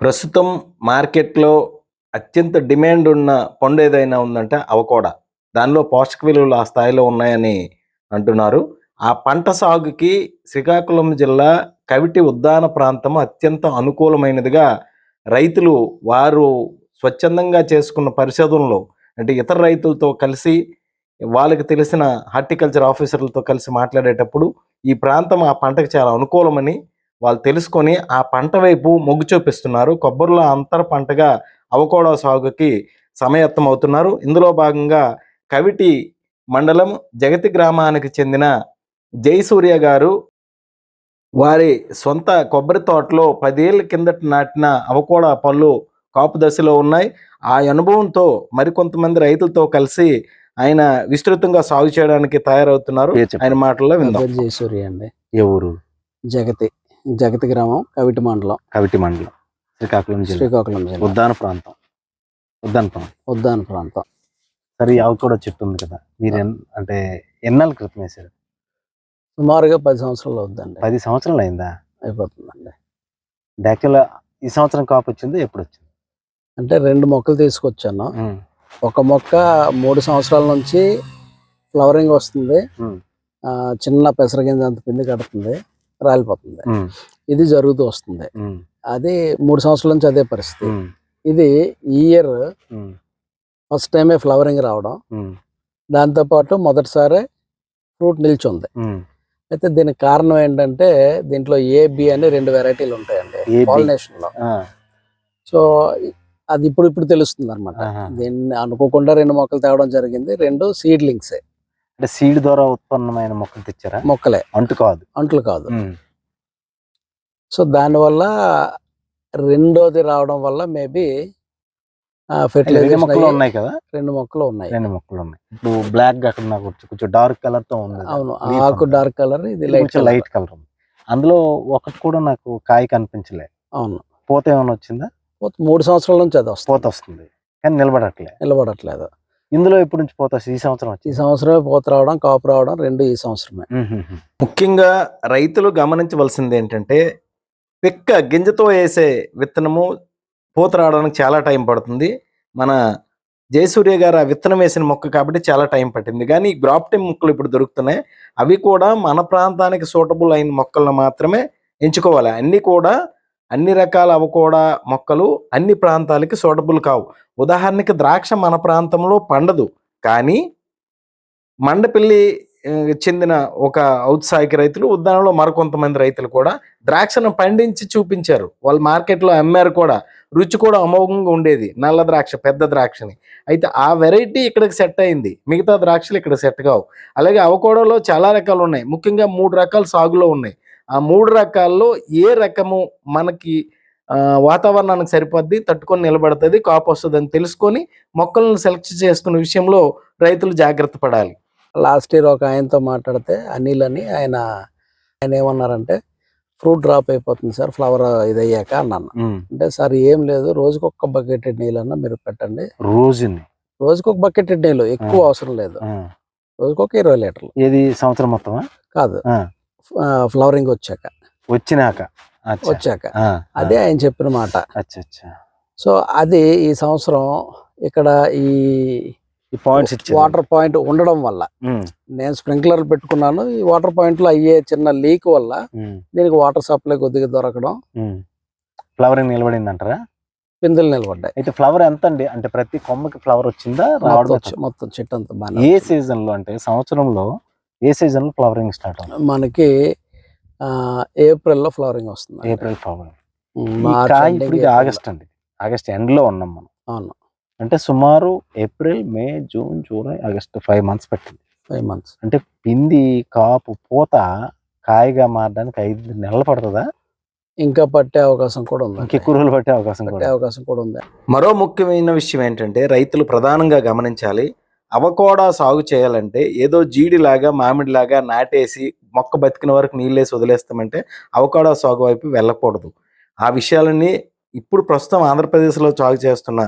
ప్రస్తుతం మార్కెట్లో అత్యంత డిమాండ్ ఉన్న పండు ఏదైనా ఉందంటే అవకోడా. దానిలో పోషక విలువలు ఆ స్థాయిలో ఉన్నాయని అంటున్నారు. ఆ పంట సాగుకి శ్రీకాకుళం జిల్లా కవిటి ఉద్దాన ప్రాంతం అత్యంత అనుకూలమైనదిగా రైతులు వారు స్వచ్ఛందంగా చేసుకున్న పరిశోధనలో అంటే ఇతర రైతులతో కలిసి వాళ్ళకి తెలిసిన హార్టికల్చర్ ఆఫీసర్లతో కలిసి మాట్లాడేటప్పుడు ఈ ప్రాంతం ఆ పంటకు చాలా అనుకూలమని వాళ్ళు తెలుసుకొని ఆ పంట వైపు మొగ్గు చూపిస్తున్నారు. కొబ్బరిలో అంతర పంటగా అవకోడా సాగుకి సమయత్తం అవుతున్నారు. ఇందులో భాగంగా కవిటి మండలం జగతి గ్రామానికి చెందిన జయసూర్య గారు వారి సొంత కొబ్బరి తోటలో పదేళ్ళ కిందట నాటిన అవకోడా పళ్ళు కాపు దశలో ఉన్నాయి. ఆ అనుభవంతో మరికొంతమంది రైతులతో కలిసి ఆయన విస్తృతంగా సాగు చేయడానికి తయారవుతున్నారు. ఆయన మాటల్లో విందాం. జయసూర్య అండి. ఏ ఊరు? జగతి. జగతి గ్రామం కవిటి మండలం. కవిటి మండలం శ్రీకాకుళం జిల్లా. శ్రీకాకుళం జిల్లా. ఉద్దాన ప్రాంతం. ఉద్దాన ప్రాంతం. ఉద్దాన ప్రాంతం. సరే అవి కూడా చెట్టు ఉంది కదా. మీరు అంటే ఎన్నాళ్ళ క్రితం వేసారు సుమారుగా పది సంవత్సరాలు అవుద్దండి పది సంవత్సరాలు అయిందా? అయిపోతుందండి. డాక్యుల ఈ సంవత్సరం కాపు వచ్చింది ఎప్పుడు వచ్చింది? అంటే రెండు మొక్కలు తీసుకొచ్చాను. ఒక మొక్క మూడు సంవత్సరాల నుంచి ఫ్లవరింగ్ వస్తుంది. చిన్న పెసరగింజ అంత పిండి కడుతుంది. రాలిపోతుంది. ఇది జరుగుతూ వస్తుంది. అది మూడు సంవత్సరాల నుంచి అదే పరిస్థితి. ఇది ఈ ఇయర్ ఫస్ట్ టైమే ఫ్లవరింగ్ రావడం. దాంతోపాటు మొదటిసారి ఫ్రూట్ నిల్చుంది. అయితే దీనికి కారణం ఏంటంటే దీంట్లో ఏ బి అని రెండు వెరైటీలు ఉంటాయండి. A, B. పాలినేషన్లో. ఆ, సో అది ఇప్పుడు ఇప్పుడు తెలుస్తుంది అనమాట. దీన్ని అనుకోకుండా రెండు మొక్కలు తేవడం జరిగింది. రెండు సీడ్లింగ్స్ అంటే సీడ్ ద్వారా ఉత్పన్నమైన మొక్కలు తెచ్చారా? మొక్కలే. అంటు కాదు. అంట్లు కాదు. సో దానివల్ల రెండోది రావడం వల్ల మేబీ రెండు ఫెర్టిలైజేషన్ మొక్కలు ఉన్నాయి కదా? రెండు మొక్కలు ఉన్నాయి. రెండు మొక్కలు ఉన్నాయి. ఇప్పుడు బ్లాక్ అక్కడ నాకు కొంచెం- కొంచెం డార్క్ కలర్తో ఉంది. అవును Leaf ఆకు. డార్క్ కలర్ ఇది లైట్ కొంచెం లైట్ కలర్ ఉంది. అందులో ఒకటి కూడా నాకు కాయ కనిపించలే. అవును. పూత ఏమైనా వచ్చిందా? మూడు సంవత్సరాల నుంచి అది వస్తుంది. పూత వస్తుంది. కానీ నిలబడట్లే. నిలబడట్లేదు. ఇందులో ఎప్పటి నుంచి పూత ఈ సంవత్సరం ఈ సంవత్సరమే పోత రావడం కాపు రావడం రెండు ఈ సంవత్సరమే. ముఖ్యంగా రైతులు గమనించవలసింది ఏంటంటే పిక్క గింజతో వేసే విత్తనము పూత రావడానికి చాలా టైం పడుతుంది. మన జయసూర్య గారు ఆ విత్తనం వేసిన మొక్క కాబట్టి చాలా టైం పట్టింది. కానీ ఈ గ్రాప్టింగ్ మొక్కలు ఇప్పుడు దొరుకుతున్నాయి. అవి కూడా మన ప్రాంతానికి సూటబుల్ అయిన మొక్కలను మాత్రమే ఎంచుకోవాలి. అన్ని కూడా అన్ని రకాల అవకోడా మొక్కలు అన్ని ప్రాంతాలకి సూటబుల్ కావు. ఉదాహరణకి ద్రాక్ష మన ప్రాంతంలో పండదు. కానీ మండపల్లి చెందిన ఒక ఔత్సాహిక రైతులు ఉద్యానంలో మరికొంతమంది రైతులు కూడా ద్రాక్షను పండించి చూపించారు. వాళ్ళు మార్కెట్లో అమ్మారు కూడా. రుచి కూడా అమోఘంగా ఉండేది. నల్ల ద్రాక్ష పెద్ద ద్రాక్షని. అయితే ఆ వెరైటీ ఇక్కడికి సెట్ అయింది. మిగతా ద్రాక్షలు ఇక్కడ సెట్ కావు. అలాగే అవకోడలో చాలా రకాలు ఉన్నాయి. ముఖ్యంగా మూడు రకాల సాగులో ఉన్నాయి. ఆ మూడు రకాల్లో ఏ రకము మనకి వాతావరణానికి సరిపోద్ది తట్టుకొని నిలబడుతుంది కాపు వస్తుంది అని తెలుసుకొని మొక్కలను సెలెక్ట్ చేసుకునే విషయంలో రైతులు జాగ్రత్త పడాలి. లాస్ట్ ఇయర్ ఒక ఆయనతో మాట్లాడితే అనిల్ అని ఆయన ఆయన ఏమన్నారంటే ఫ్రూట్ డ్రాప్ అయిపోతుంది సార్ ఫ్లవర్ ఇది అయ్యాక అన్నాను అంటే సార్ ఏం లేదు రోజుకి ఒక్క బకెట్ నీళ్ళన్నా మీరు పెట్టండి. రోజుని? రోజుకి ఒక బకెట్ నీళ్ళు ఎక్కువ. అవసరం లేదు. రోజుకి ఒక ఇరవై లీటర్లు. ఏది సంవత్సరం మొత్తమా? కాదు. ఫ్లవరింగ్ వచ్చాక. వచ్చినాక. వచ్చాక. అదే ఆయన చెప్పిన మాట. అచ్చా అచ్చా. సో అది ఈ సంవత్సరం ఇక్కడ ఈ పాయింట్స్ వాటర్ పాయింట్ ఉండడం వల్ల నేను స్ప్రింక్లర్ పెట్టుకున్నాను. ఈ వాటర్ పాయింట్లో అయ్యే చిన్న లీక్ వల్ల దీనికి వాటర్ సప్లై కొద్దిగా దొరకడం. ఫ్లవరింగ్ నిలబడింది అంటారా పిందులు నిలబడ్డాయి. అయితే ఫ్లవర్ ఎంత అండి అంటే ప్రతి కొమ్మకి ఫ్లవర్ వచ్చిందా? రావడం మొత్తం చెట్టు అంతా బాగా ఏ సీజన్లో అంటే సంవత్సరంలో ఏ సీజన్లో ఫ్లవరింగ్ స్టార్ట్ అవుతుంది? మనకి ఆ, ఏప్రిల్లో ఫ్లవరింగ్ వస్తుంది. April flowering. కాయ ఇప్పుడు ఇది. ఆగస్ట్ అండి. ఆగస్ట్ ఎండ్లో ఉన్నాం మనం. అవును. అంటే సుమారు April May June July August five months పట్టింది. Five months. అంటే పింది కాపు పూత కాయగా మారడానికి ఐదు నెలలు పడుతుందా? ఇంకా పట్టే అవకాశం కూడా ఉంది. ఇంకెక్కువ రోజులు పట్టే అవకాశం పట్టే అవకాశం కూడా ఉంది. మరో ముఖ్యమైన విషయం ఏంటంటే రైతులు ప్రధానంగా గమనించాలి అవకోడా సాగు చేయాలంటే ఏదో జీడిలాగా మామిడిలాగా నాటేసి మొక్క బతికిన వరకు నీళ్ళేసి వదిలేస్తామంటే అవకాడో సాగు వైపు వెళ్ళకూడదు. ఆ విషయాలన్నీ ఇప్పుడు ప్రస్తుతం ఆంధ్రప్రదేశ్లో సాగు చేస్తున్న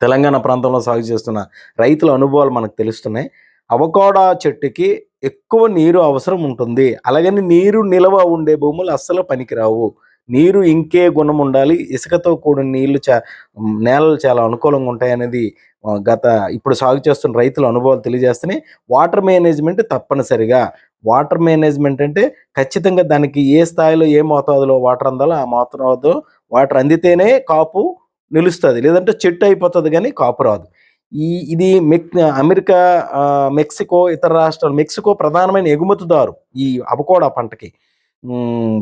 తెలంగాణ ప్రాంతంలో సాగు చేస్తున్న రైతుల అనుభవాలు మనకు తెలుస్తున్నాయి. అవకోడా చెట్టుకి ఎక్కువ నీరు అవసరం ఉంటుంది. అలాగని నీరు నిలవ ఉండే భూములు అస్సలు పనికిరావు. నీరు ఇంకే గుణం ఉండాలి. ఇసుకతో కూడిన నీళ్ళు చా నేలలు చాలా అనుకూలంగా ఉంటాయి అనేది గత ఇప్పుడు సాగు చేస్తున్న రైతుల అనుభవాలు తెలియజేస్తున్నాయి. వాటర్ మేనేజ్మెంట్ తప్పనిసరిగా. వాటర్ మేనేజ్మెంట్ అంటే ఖచ్చితంగా దానికి ఏ స్థాయిలో ఏ మోతాదులో వాటర్ అందాలో ఆ మోతాదు వాటర్ అందితేనే కాపు నిలుస్తుంది. లేదంటే చెట్టు అయిపోతుంది కానీ కాపు రాదు. ఈ ఇది మెక్ అమెరికా మెక్సికో ఇతర రాష్ట్రాలు మెక్సికో ప్రధానమైన ఎగుమతిదారు ఈ అవకోడా పంటకి.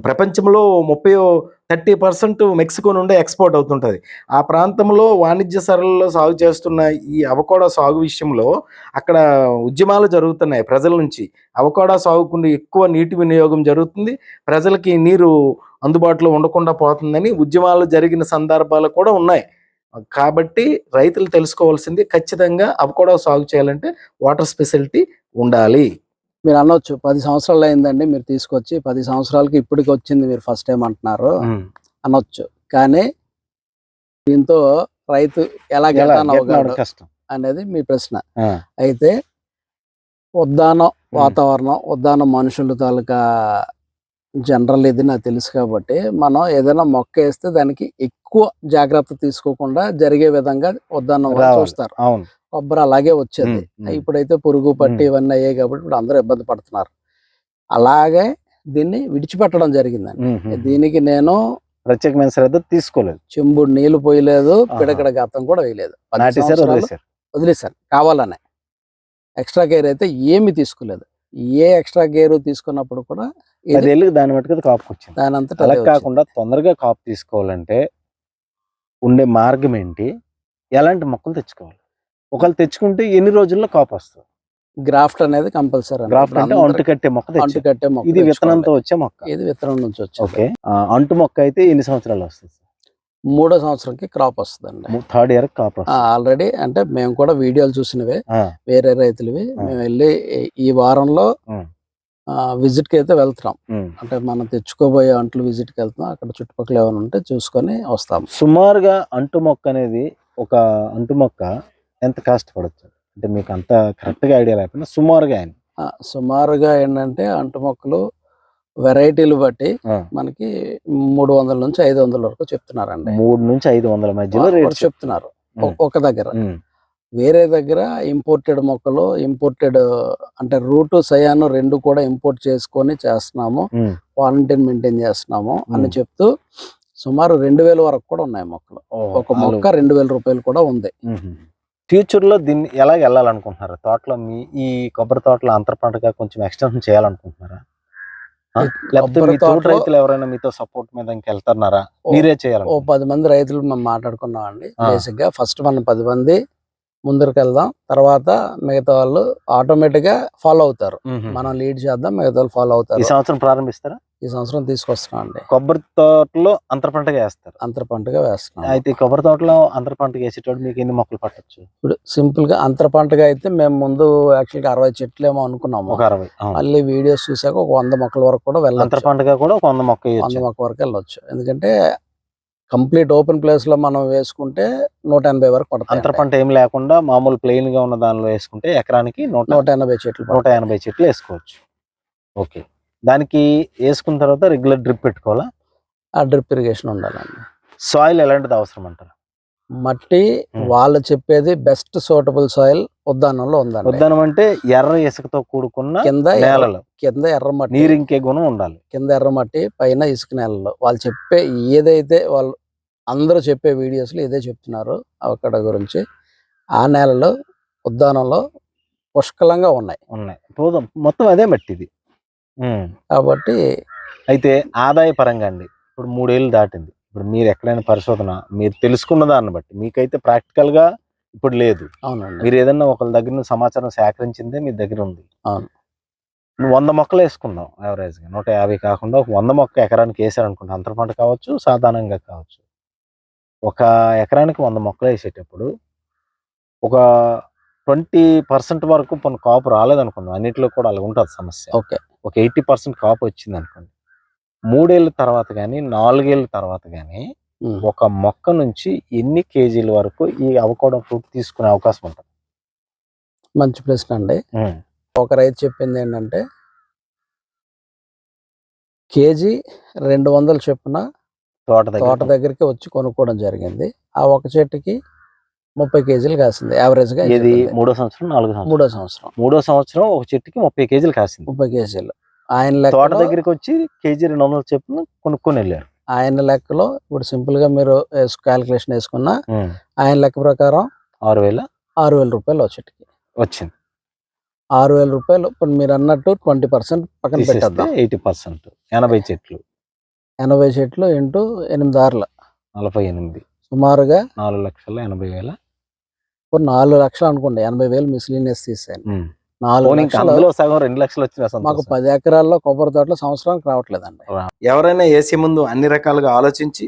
ప్రపంచంలో ముప్పై థర్టీ పర్సెంట్ మెక్సికో నుండే ఎక్స్పోర్ట్ అవుతుంటుంది. ఆ ప్రాంతంలో వాణిజ్య సరళలో సాగు చేస్తున్న ఈ అవకాడో సాగు విషయంలో అక్కడ ఉద్యమాలు జరుగుతున్నాయి ప్రజల నుంచి. అవకాడో సాగుకుండా ఎక్కువ నీటి వినియోగం జరుగుతుంది. ప్రజలకి నీరు అందుబాటులో ఉండకుండా పోతుందని ఉద్యమాలు జరిగిన సందర్భాలు కూడా ఉన్నాయి. కాబట్టి రైతులు తెలుసుకోవాల్సింది ఖచ్చితంగా అవకోడా సాగు చేయాలంటే వాటర్ స్పెసిలిటీ ఉండాలి. మీరు అనొచ్చు పది సంవత్సరాలు అయిందండి మీరు తీసుకొచ్చి పది సంవత్సరాలకి ఇప్పటికి వచ్చింది మీరు ఫస్ట్ టైం అంటున్నారు. అనొచ్చు. కానీ దీంతో రైతు ఎలా కష్టం. అనేది మీ ప్రశ్న. అయితే ఉద్దానం వాతావరణం ఉద్దానం మనుషుల తాలూకా జనరల్ ఇది నాకు తెలుసు కాబట్టి మనం ఏదైనా మొక్క వేస్తే దానికి ఎక్కువ జాగ్రత్త తీసుకోకుండా జరిగే విధంగా ఉద్దానం. చూస్తారు. కొబ్బరి అలాగే వచ్చేది. ఇప్పుడైతే పురుగు పట్టి. ఇవన్నీ అయ్యాయి కాబట్టి ఇప్పుడు అందరూ ఇబ్బంది పడుతున్నారు. అలాగే దీన్ని విడిచిపెట్టడం జరిగిందండి. దీనికి నేను ప్రత్యేకమైన శ్రద్ధ తీసుకోలేదు. చెంబుడు నీళ్ళు పోయలేదు. పిడకడ గతం కూడా వేయలేదు. వదిలేశారు. వదిలేశాను కావాలనే. ఎక్స్ట్రా కేర్ అయితే ఏమి తీసుకోలేదు. ఏ ఎక్స్ట్రా కేర్ తీసుకున్నప్పుడు కూడా పదేళ్ళకి దాని మటుకు కాపు వచ్చింది. దాని అంతటా అలా అదే వచ్చింది. కాకుండా తొందరగా కాపు తీసుకోవాలంటే ఉండే మార్గం ఏంటి? ఎలాంటి మొక్కలు తెచ్చుకోవాలి? ఒకళ్ళు తెచ్చుకుంటే ఎన్ని రోజుల్లో కాపు వస్తుంది? గ్రాఫ్ట్ అనేది కంపల్సరీ గ్రాఫ్ట్ అంటే అంటు కట్టే మొక్క అంటు కట్టే మొక్క ఇది విత్తనంతో. వచ్చే మొక్క. ఇది విత్తనం నుంచి వచ్చింది ఓకే. అంటు మొక్క అయితే ఎన్ని సంవత్సరాలు వస్తుంది మూడో సంవత్సరంకి క్రాప్ వస్తుందండి. థర్డ్ ఇయర్ వస్తుంది. ఆల్రెడీ అంటే మేము కూడా వీడియోలు చూసినవే. వేరే రైతులవి. మేము వెళ్ళి ఈ- వారంలో. విజిట్కి అయితే వెళ్తున్నాం. అంటే మనం తెచ్చుకోబోయే అంట్లు విజిట్కి వెళ్తున్నాం అక్కడ చుట్టుపక్కల ఏమైనా ఉంటే చూసుకొని వస్తాం. సుమారుగా అంటు మొక్క అనేది ఒక అంటు మొక్క ఎంత కాస్ట్ పడచ్చు అంటే మీకు అంత కరెక్ట్గా ఐడియా లేకపోయినా సుమారుగా ఆయన సుమారుగా ఏంటంటే అంటు మొక్కలు వెరైటీలు బట్టి మనకి మూడు వందల నుంచి ఐదు వందల వరకు చెప్తున్నారండి. మూడు నుంచి ఐదు వందల మధ్యలో రేట్ చెప్తున్నారు. ఒక దగ్గర. వేరే దగ్గర ఇంపోర్టెడ్ మొక్కలు ఇంపోర్టెడ్ అంటే రూట్ సయాను రెండు కూడా ఇంపోర్ట్ చేసుకొని చేస్తున్నాము. క్వారంటైన్ మెయింటైన్ చేస్తున్నాము అని. చెప్తూ సుమారు రెండు వేల వరకు కూడా ఉన్నాయి మొక్కలు. ఒక మొక్క రెండు వేల రూపాయలు కూడా ఉంది. ఫ్యూచర్లో దీన్ని ఎలా వెళ్ళాలనుకుంటున్నారు? తోటలో మీ ఈ కొబ్బరి తోటలో అంతర పంటగా కొంచెం ఎక్స్టెన్షన్ చేయాలనుకుంటున్నారా? ఈ లేకపోతే మీ తోట రైతులు ఎవరైనా మీతో సపోర్ట్ మీద ఇంకెళ్తున్నారా ఓ- మీరే ఓ చేయాలి పది మంది రైతులు మేము మాట్లాడుకున్నాం అండి ఆ. బేసిక్గా ఫస్ట్ మనం పది మంది ముందరికి వెళ్దాం తర్వాత మిగతా వాళ్ళు ఆటోమేటిక్గా ఫాలో అవుతారు. మనం లీడ్ చేద్దాం మిగతా వాళ్ళు ఫాలో ఈ అవుతారు సంవత్సరం ప్రారంభిస్తారా? ఈ సంవత్సరం తీసుకొస్తున్నాం అండి. కొబ్బరి తోటలో అంతర పంటగా వేస్తారు. అంతర పంటగా వేస్తున్నాం. అయితే కొబ్బరి తోటలో అంతర పంటగా వేసేటప్పుడు మీకు ఎన్ని మొక్కలు పట్టొచ్చు? ఇప్పుడు సింపుల్గా అంతర పంటగా అయితే మేము ముందు యాక్చువల్గా అరవై చెట్లు ఏమో అనుకున్నాము. ఒక అరవై. మళ్ళీ వీడియోస్ చూసాక ఒక వంద మొక్కల వరకు కూడా అంతర వెళ్ళొచ్చు పంటగా కూడా ఒక వంద మొక్క వంద మొక్క వరకు వెళ్ళొచ్చు. ఎందుకంటే కంప్లీట్ ఓపెన్ ప్లేస్లో మనం వేసుకుంటే నూట ఎనభై వరకు అంతర పడతాయి పంట ఏం లేకుండా మామూలు ప్లెయిన్గా ఉన్న దానిలో వేసుకుంటే ఎకరానికి నూట నూట ఎనభై చెట్లు నూట. ఎనభై చెట్లు వేసుకోవచ్చు. ఓకే. దానికి వేసుకున్న తర్వాత రెగ్యులర్ డ్రిప్ పెట్టుకోవాలా? ఆ డ్రిప్ ఇరిగేషన్ ఉండాలండి. సాయిల్ ఎలాంటిది అవసరం అంటారు? మట్టి Hmm. వాళ్ళు చెప్పేది బెస్ట్ సూటబుల్ సాయిల్ ఉద్దానంలో ఉందండి. ఉద్దానం అంటే ఎర్ర ఇసుకతో కూడుకున్న కింద నేలలు. కింద ఎర్ర మట్టి. నీరు ఇంకే గుణం ఉండాలి. కింద ఎర్ర మట్టి పైన ఇసుక నేలలు. వాళ్ళు చెప్పే ఏదైతే వాళ్ళు అందరూ చెప్పే వీడియోస్లో ఇదే చెప్తున్నారు అక్కడ గురించి. ఆ నేలలో ఉద్దానంలో పుష్కలంగా ఉన్నాయి. ఉన్నాయి. మొత్తం అదే మట్టి ఇది. ఉమ్. కాబట్టి అయితే ఆదాయ పరంగా అండి ఇప్పుడు మూడేళ్ళు దాటింది. ఇప్పుడు మీరు ఎక్కడైనా పరిశోధన మీరు తెలుసుకున్న దాన్ని బట్టి మీకైతే ప్రాక్టికల్గా ఇప్పుడు లేదు. అవునండి. మీరు ఏదన్నా ఒకళ్ళ దగ్గర సమాచారం సేకరించిందే మీ దగ్గర ఉంది. అవును. నువ్వు వంద మొక్కలు వేసుకుందాం యావరేజ్గా నూట యాభై కాకుండా ఒక వంద మొక్క ఎకరానికి వేసారనుకుంటా అంతర పంట కావచ్చు సాధారణంగా కావచ్చు. ఒక ఎకరానికి వంద మొక్కలు వేసేటప్పుడు ఒక ట్వంటీ పర్సెంట్ వరకు కొన్ని కాపు రాలేదనుకుందాం. అన్నిటిలో కూడా అలా ఉంటుంది సమస్య. ఓకే. ఒక ఎయిటీ పర్సెంట్ కాపు వచ్చింది అనుకోండి మూడేళ్ళ తర్వాత కానీ నాలుగేళ్ళ తర్వాత కానీ. ఒక మొక్క నుంచి ఎన్ని కేజీల వరకు ఈ అవకోవడం ఫ్రూట్ తీసుకునే అవకాశం ఉంటుంది. మంచి ప్రశ్న అండి. ఒక రైతు చెప్పింది ఏంటంటే కేజీ రెండు వందలు చొప్పున తోట తోట దగ్గరికి వచ్చి కొనుక్కోవడం జరిగింది. ఆ ఒక చెట్టుకి ముప్పై కేజీలు కాసింది. యావరేజ్గా ఇది. మూడో సంవత్సరం నాలుగో సంవత్సరం? మూడో సంవత్సరం. మూడో సంవత్సరం ఒక చెట్టుకి ముప్పై కేజీలు కాసింది. ముప్పై కేజీలు. ఆయన తోట దగ్గరికి వచ్చి కేజీ రెండు వందల చెప్పున కొనుక్కొని వెళ్ళారు. ఆయన లెక్కలో ఇప్పుడు సింపుల్గా మీరు క్యాలిక్యులేషన్ వేసుకున్నా. ఆయన లెక్క ప్రకారం ఆరు వేల ఆరు వేల రూపాయలు ఒక చెట్టుకి. వచ్చింది. ఆరు వేల రూపాయలు ఇప్పుడు మీరు అన్నట్టు ట్వంటీ పర్సెంట్ పక్కన పెట్టేద్దాం. Eighty percent. ఎనభై చెట్లు. ఎనభై చెట్లు ఇంటూ ఎనిమిది ఆరుల. నలభై ఎనిమిది. సుమారుగా నాలుగు లక్షల ఎనభై వేల ఇప్పుడు నాలుగు లక్షలు అనుకోండి ఎనభై వేలు మిస్లీనియస్ తీసాను. నాలుగు లక్షలు సగం రెండు లక్షలు వచ్చిన మాకు. పది ఎకరాల్లో కొబ్బరి తోటలు సంవత్సరానికి రావట్లేదండి ఎవరైనా వేసే ముందు అన్ని రకాలుగా ఆలోచించి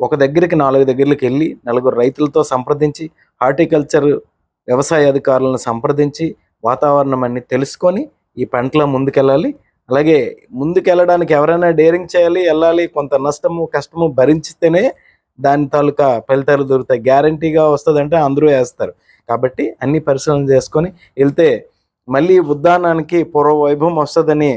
ఒక దగ్గరికి నాలుగు దగ్గరికి వెళ్ళి నలుగురు రైతులతో సంప్రదించి హార్టికల్చర్ వ్యవసాయ అధికారులను సంప్రదించి వాతావరణం అన్ని తెలుసుకొని ఈ పంటలో ముందుకెళ్ళాలి అలాగే ముందుకెళ్ళడానికి ఎవరైనా డేరింగ్ చేయాలి వెళ్ళాలి కొంత నష్టము కష్టము భరించితేనే దాని తాలూకా ఫలితాలు దొరుకుతాయి. గ్యారంటీగా వస్తుందంటే అందరూ వేస్తారు. కాబట్టి అన్ని పరిశీలన చేసుకొని వెళ్తే మళ్ళీ ఉద్దానానికి పూర్వ వైభవం వస్తుందని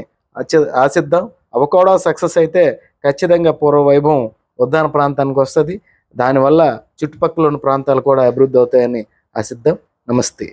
ఆశిద్దాం. అవకాడో సక్సెస్ అయితే ఖచ్చితంగా పూర్వ వైభవం ఉద్దాన ప్రాంతానికి వస్తుంది. దానివల్ల చుట్టుపక్కల ఉన్న ప్రాంతాలు కూడా అభివృద్ధి అవుతాయని ఆశిద్దాం. నమస్తే.